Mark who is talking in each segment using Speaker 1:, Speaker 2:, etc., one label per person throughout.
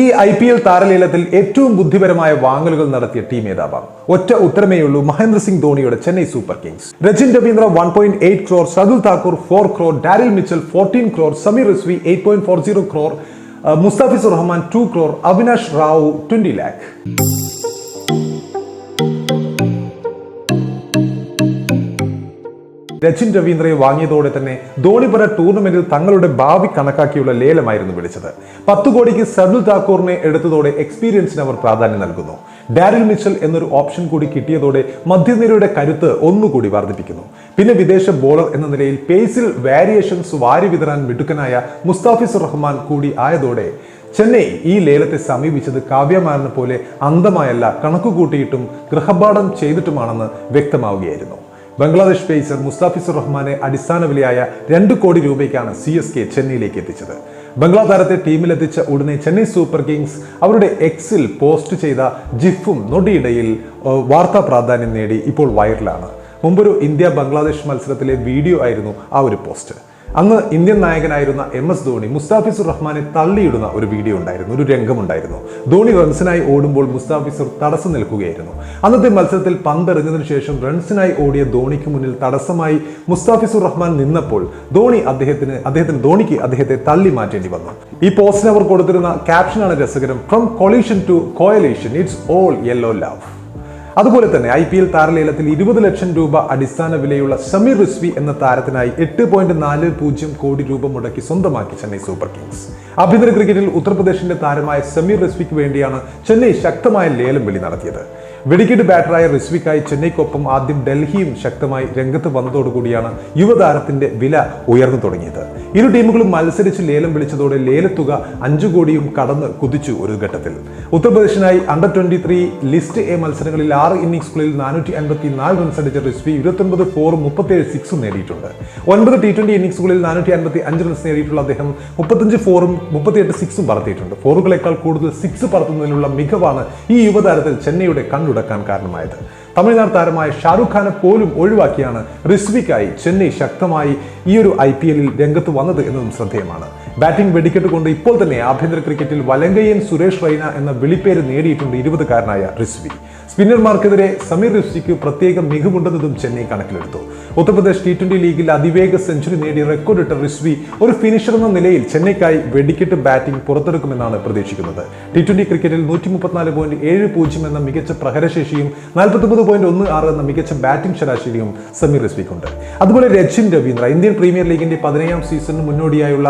Speaker 1: ഈ I P L താരലേലത്തിൽ ഏറ്റവും ബുദ്ധിപരമായ വാങ്ങലുകൾ നടത്തിയ ടീം ഏതാവാം? ഒറ്റ ഉത്തരമേയുള്ളൂ മഹേന്ദ്ര സിംഗ് ധോണിയുടെ Chennai super kings. Rachin Ravindra one point eight crore Shardul Thakur four crore Daryl Mitchell fourteen crore Sameer Rizvi eight point four zero crore Mustafiz Rahman two crore Avinash Rao twenty lakh Rachin രവീന്ദ്രയെ വാങ്ങിയതോടെ തന്നെ ധോണിപുര ടൂർണമെന്റിൽ തങ്ങളുടെ ഭാവി കണക്കാക്കിയുള്ള ലേലമായിരുന്നു വിളിച്ചത്. പത്ത് കോടിക്ക് സർദുൽ താക്കൂറിനെ എടുത്തതോടെ എക്സ്പീരിയൻസിന് അവർ പ്രാധാന്യം നൽകുന്നു. ഡാരിൽ മിച്ചൽ എന്നൊരു ഓപ്ഷൻ കൂടി കിട്ടിയതോടെ മധ്യനിരയുടെ കരുത്ത് ഒന്നുകൂടി വർദ്ധിപ്പിക്കുന്നു. പിന്നെ വിദേശ ബോളർ എന്ന നിലയിൽ പേസിൽ വാരിയേഷൻസ് വാരി വിതരാൻ മിടുക്കനായ മുസ്താഫിസുർ റഹ്മാൻ കൂടി ആയതോടെ ചെന്നൈ ഈ ലേലത്തെ സമീപിച്ചത് കാവ്യമാരനെ പോലെ അന്തമായല്ല കണക്കുകൂട്ടിയിട്ടും ഗൃഹപാഠം ചെയ്തിട്ടുമാണെന്ന് വ്യക്തമാവുകയായിരുന്നു. ബംഗ്ലാദേശ് പേസർ മുസ്താഫിസുർ റഹ്മാനെ അടിസ്ഥാന വിലയായ രണ്ട് കോടി രൂപയ്ക്കാണ് സി എസ് കെ ചെന്നൈയിലേക്ക് എത്തിച്ചത്. ബംഗ്ലാ താരത്തെ ടീമിലെത്തിച്ച ഉടനെ ചെന്നൈ സൂപ്പർ കിങ്സ് അവരുടെ എക്സിൽ പോസ്റ്റ് ചെയ്ത ജിഫും നൊടിയിടയിൽ വാർത്താ പ്രാധാന്യം നേടി ഇപ്പോൾ വൈറലാണ്. മുമ്പൊരു ഇന്ത്യ ബംഗ്ലാദേശ് മത്സരത്തിലെ വീഡിയോ ആയിരുന്നു ആ ഒരു പോസ്റ്റ്. അന്ന് ഇന്ത്യൻ നായകനായിരുന്ന എം എസ് ധോണി മുസ്താഫിസുർ റഹ്മാനെ തള്ളിയിടുന്ന ഒരു വീഡിയോ ഉണ്ടായിരുന്നു ഒരു രംഗമുണ്ടായിരുന്നു. ധോണി റൺസിനായി ഓടുമ്പോൾ മുസ്താഫിസുർ തടസ്സം നിൽക്കുകയായിരുന്നു. അന്നത്തെ മത്സരത്തിൽ പന്തെറിഞ്ഞതിനു ശേഷം റൺസിനായി ഓടിയ ധോണിക്ക് മുന്നിൽ തടസ്സമായി മുസ്താഫിസുർ റഹ്മാൻ നിന്നപ്പോൾ ധോണി അദ്ദേഹത്തിന് അദ്ദേഹത്തിന് ധോണിക്ക് അദ്ദേഹത്തെ തള്ളി മാറ്റേണ്ടി വന്നു. ഈ പോസ്റ്റിന് അവർ കൊടുത്തിരുന്ന ക്യാപ്ഷനാണ് രസകരം from collision to coalition it's all yellow love അതുപോലെ തന്നെ ഐ പി എൽ താരലേലത്തിൽ ഇരുപത് ലക്ഷം രൂപ അടിസ്ഥാന വിലയുള്ള സമീർ റിസ്വി എന്ന താരത്തിനായി എട്ട് പോയിന്റ് നാല് പൂജ്യം കോടി രൂപ മുടക്കി സ്വന്തമാക്കി ചെന്നൈ സൂപ്പർ കിങ്സ്. ആഭ്യന്തര ക്രിക്കറ്റിൽ ഉത്തർപ്രദേശിന്റെ താരമായ സമീർ റിസ്വിക്ക് വേണ്ടിയാണ് ചെന്നൈ ശക്തമായ ലേലം വിളി നടത്തിയത്. വെടിക്കെട്ട് ബാറ്ററായ റിസ്വിക്കായി ചെന്നൈക്കൊപ്പം ആദ്യം ഡൽഹിയും ശക്തമായി രംഗത്ത് വന്നതോടുകൂടിയാണ് യുവതാരത്തിന്റെ വില ഉയർന്നു തുടങ്ങിയത്. ഇരു ടീമുകളും മത്സരിച്ച് ലേലം വിളിച്ചതോടെ ലേലത്തുക അഞ്ചു കോടിയും കടന്ന് കുതിച്ചു ഒരു ഘട്ടത്തിൽ. ഉത്തർപ്രദേശിനായി under twenty three list A മത്സരങ്ങളിൽ ആറ് ഇന്നിംഗ്സുകളിൽ നാനൂറ്റി അൻപത്തി നാല് റൺസ് അടിച്ച റിസ്വി ഇരുപത്തൊൻപത് ഫോറും മുപ്പത്തേഴ് സിക്സും നേടിയിട്ടുണ്ട്. ഒൻപത് ടി ട്വന്റി ഇന്നിംഗ്സുകളിൽ നാനൂറ്റി അൻപത്തി അഞ്ച് റൺസ് നേടിയിട്ടുള്ള അദ്ദേഹം മുപ്പത്തഞ്ച് ഫോറും മുപ്പത്തിയെട്ട് സിക്സും പറത്തിയിട്ടുണ്ട്. ഫോറുകളെക്കാൾ കൂടുതൽ സിക്സ് പറത്തുന്നതിനുള്ള മികവാണ് ഈ യുവതാരത്തിൽ ചെന്നൈയുടെ കണ്ണുടക്കാൻ കാരണമായത്. തമിഴ്നാട് താരമായ ഷാറുഖ് ഖാനെ പോലും ഒഴിവാക്കിയാണ് റിസ്വിക്കായി ചെന്നൈ ശക്തമായി ഈ ഒരു ഐ പി എല്ലിൽ രംഗത്ത് വന്നത് എന്നതും ശ്രദ്ധേയമാണ്. ബാറ്റിംഗ് വെടിക്കെട്ട് കൊണ്ട് ഇപ്പോൾ തന്നെ ആഭ്യന്തര ക്രിക്കറ്റിൽ വലങ്കയ്യൻ സുരേഷ് റൈന എന്ന വിളിപ്പേര് നേടിയിട്ടുണ്ട് ഇരുപതുകാരനായ റിസ്വി. സ്പിന്നർമാർക്കെതിരെ സമീർ റിസ്വിക്ക് പ്രത്യേക മികവുണ്ടെന്നതും ചെന്നൈ കണക്കിലെടുത്തു. ഉത്തർപ്രദേശ് ടി ട്വന്റി ലീഗിൽ അതിവേഗ സെഞ്ചുറി നേടി റെക്കോർഡിട്ട റിസ്വി ഒരു ഫിനിഷർ എന്ന നിലയിൽ ചെന്നൈക്കായി വെടിക്കെട്ട് ബാറ്റിംഗ് പുറത്തെടുക്കുമെന്നാണ് പ്രതീക്ഷിക്കുന്നത്. ടി ട്വന്റി ക്രിക്കറ്റിൽ നൂറ്റി മുപ്പത്തിനാല് പോയിന്റ് ഏഴ് പൂജ്യം എന്ന മികച്ച പ്രഹരശേഷിയും നാൽപ്പത്തൊമ്പത് പോയിന്റ് ഒന്ന് ആറ് എന്ന മികച്ച ബാറ്റിംഗ് ശരാശരിയും സമീർ റിസ്വിക്കുണ്ട്. അതുപോലെ രച്ചിൻ രവീന്ദ്ര ഇന്ത്യൻ പ്രീമിയർ ലീഗിന്റെ പതിനേഴാം സീസണിന് മുന്നോടിയായുള്ള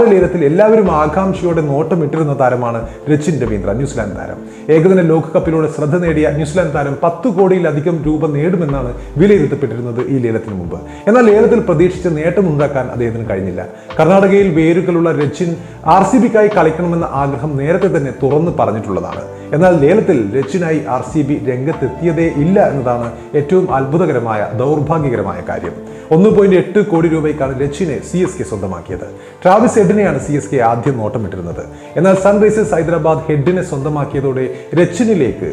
Speaker 1: താരലേലത്തിൽ എല്ലാവരും ആകാംക്ഷയോടെ നോട്ടമിട്ടിരുന്ന താരമാണ് രച്ചിൻ രവീന്ദ്ര ന്യൂസിലാൻഡ് താരം. ഏകദിന ലോകകപ്പിലൂടെ ശ്രദ്ധ നേടിയ ന്യൂസിലാൻഡ് താരം പത്ത് കോടിയിലധികം രൂപ നേടുമെന്നാണ് വിലയിരുത്തപ്പെട്ടിരുന്നത് ഈ ലേലത്തിന് മുമ്പ്. എന്നാൽ ലേലത്തിൽ പ്രതീക്ഷിച്ച നേട്ടം നേട്ടമുണ്ടാക്കാൻ അദ്ദേഹത്തിന് കഴിഞ്ഞില്ല. കർണാടകയിൽ വേരുകളുള്ള രച്ചിൻ ആർ സി ബിക്കായി കളിക്കണമെന്ന ആഗ്രഹം നേരത്തെ തന്നെ തുറന്നു പറഞ്ഞിട്ടുള്ളതാണ്. എന്നാൽ ലേലത്തിൽ രച്ചിനായി ആർ സി ബി രംഗത്തെത്തിയതേ ഇല്ല എന്നതാണ് ഏറ്റവും അത്ഭുതകരമായ ദൗർഭാഗ്യകരമായ കാര്യം. ഒന്ന് പോയിന്റ് എട്ട് കോടി രൂപയ്ക്കാണ് രച്ചിനെ സി എസ് കെ സ്വന്തമാക്കിയത്. ട്രാവിസ് ഹെഡിനെയാണ് സി എസ് കെ ആദ്യം നോട്ടമിട്ടിരുന്നത്. എന്നാൽ സൺറൈസേഴ്സ് ഹൈദരാബാദ് ഹെഡിനെ സ്വന്തമാക്കിയതോടെ രച്ചിനിലേക്ക്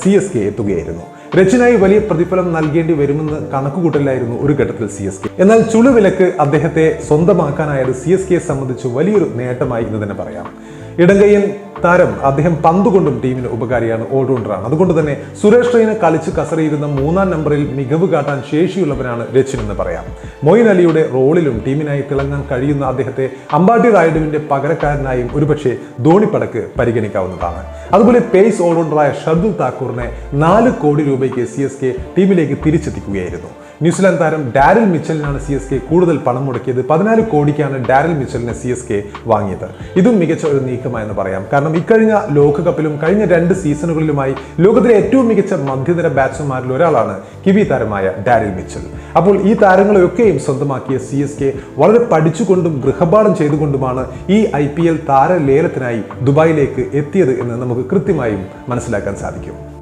Speaker 1: സി എസ് കെ എത്തുകയായിരുന്നു. രച്ചിനായി വലിയ പ്രതിഫലം നൽകേണ്ടി വരുമെന്ന് കണക്കുകൂട്ടലായിരുന്നു ഒരു ഘട്ടത്തിൽ സി എസ് കെ എന്നാൽ ചുളുവിലക്ക് അദ്ദേഹത്തെ സ്വന്തമാക്കാനായത് സി എസ് കെയെ സംബന്ധിച്ച് വലിയൊരു നേട്ടമായി എന്ന് തന്നെ പറയാം. ഇടങ്കയ്യൻ താരം അദ്ദേഹം പന്തുകൊണ്ടും ടീമിന് ഉപകാരിയാണ് ഓൾറൗണ്ടറാണ്. അതുകൊണ്ട് തന്നെ സുരേഷ് റെയ്ന കളിച്ച് കസറിയിരുന്ന മൂന്നാം നമ്പറിൽ മികവ് കാട്ടാൻ ശേഷിയുള്ളവനാണ് രച്ചിൻ എന്ന് പറയാം. മൊയിൻ അലിയുടെ റോളിലും ടീമിനായി തിളങ്ങാൻ കഴിയുന്ന അദ്ദേഹത്തെ അമ്പാട്ടി റായിഡുവിന്റെ പകരക്കാരനായും ഒരുപക്ഷെ ധോണിപ്പടക്ക് പരിഗണിക്കാവുന്നതാണ്. അതുപോലെ പേസ് ഓൾറൗണ്ടറായ ഷർദുൽ താക്കൂറിനെ നാല് കോടി രൂപയ്ക്ക് സി എസ് കെ ടീമിലേക്ക് തിരിച്ചെത്തിക്കുകയായിരുന്നു. ന്യൂസിലാൻഡ് താരം ഡാരിൽ മിച്ചലിനാണ് സി എസ് കെ കൂടുതൽ പണം മുടക്കിയത്. പതിനാല് കോടിക്കാണ് ഡാരിൽ മിച്ചലിനെ സി എസ് കെ വാങ്ങിയത്. ഇതും മികച്ച ഒരു നീക്കമായെന്ന് പറയാം. കാരണം ഇക്കഴിഞ്ഞ ലോകകപ്പിലും കഴിഞ്ഞ രണ്ട് സീസണുകളിലുമായി ലോകത്തിലെ ഏറ്റവും മികച്ച മധ്യനിര ബാറ്റ്സ്മാരിൽ ഒരാളാണ് കിവി താരമായ ഡാരിൽ മിച്ചൽ. അപ്പോൾ ഈ താരങ്ങളെയൊക്കെയും സ്വന്തമാക്കിയ സി എസ് കെ വളരെ പഠിച്ചുകൊണ്ടും ഗൃഹപാഠം ചെയ്തുകൊണ്ടുമാണ് ഈ ഐ പി എൽ താരലേലത്തിനായി ദുബായിലേക്ക് എത്തിയത് എന്ന് നമുക്ക് കൃത്യമായും മനസ്സിലാക്കാൻ സാധിക്കും.